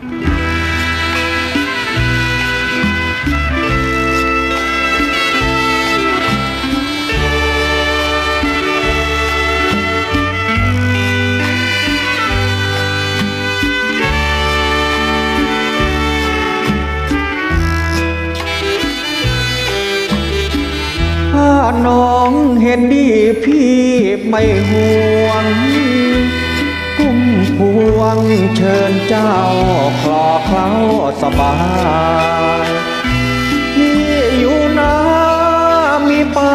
ถ้าน้องเห็นดีพี่ไม่ห่วง งเชิญเจ้าคลอเคล้าสบายที่อยู่นามีป่า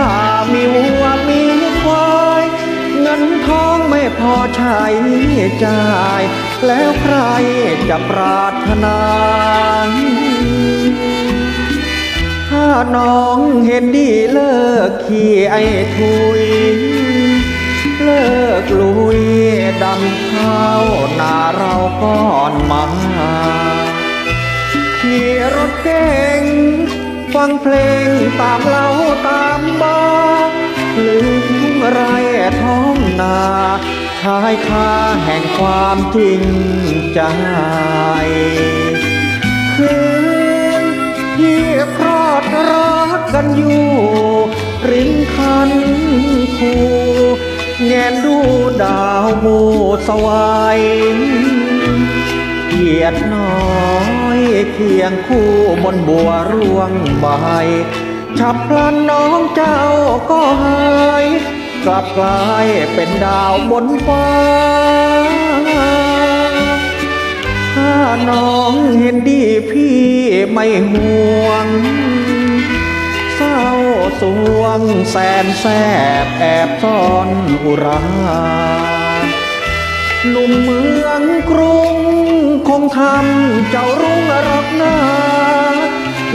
มีวัวมีควายเงินทองไม่พอใช้จ่าย แล้วใครจะปรารถนาถ้าน้องเห็นดีเลิกขี้ไอ้ทุย เลิกลุย ดำข้าวนาเราก่อนมาขี่รถเก่ง ฟังเพลงตามเล่าตามบ้านลืมไรท้องนาชายคาแห่งความจริงใจคืนที่พรอดรักกันอยู่ริมคันคู แงนดูดาวมูสวายเกียรติน้อยเคียงคู่บนบัวร่วงใบฉับพลันน้องเจ้าก็หายกลับกลายเป็นดาวบนฟ้า ถ้าน้องเห็นดีพี่ไม่ห่วง สวงแสนแสบแอบซ่อนอุราหนุ่มเมืองกรุง คงทำเจ้ารุ่งรักนา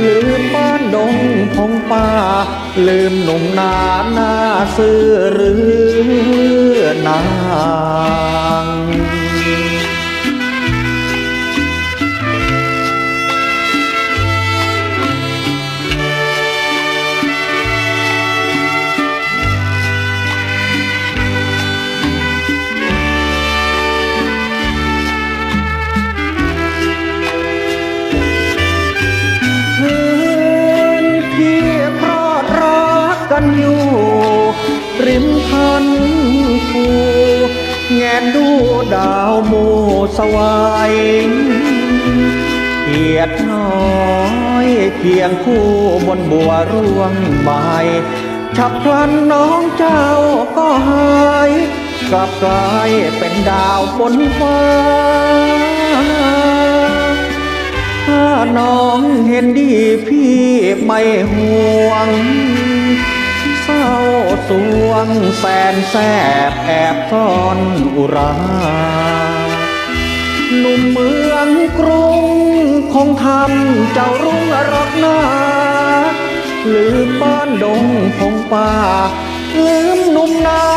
ลืมบ้านดงพงป่า ลืมหนุ่มนาหน้าซื่อหรือนางานอยู่ริมพันคูแงนดูดาวโมสวายเกียรติน้อยเคียงคู่บนบัวร่วงใบฉับพลันน้องเจ้าก็หายกลับกลายเป็นดาวบนฟ้า ถ้าน้องเห็นดีพี่ไม่ห่วง เศร้าสวงแสนแสบแอบซ่อนอุราหนุ่มเมืองกรุงคงทำเจ้ารุ่งรักหน้าลืมบ้านดงพงป่าลืมหนุ่มนา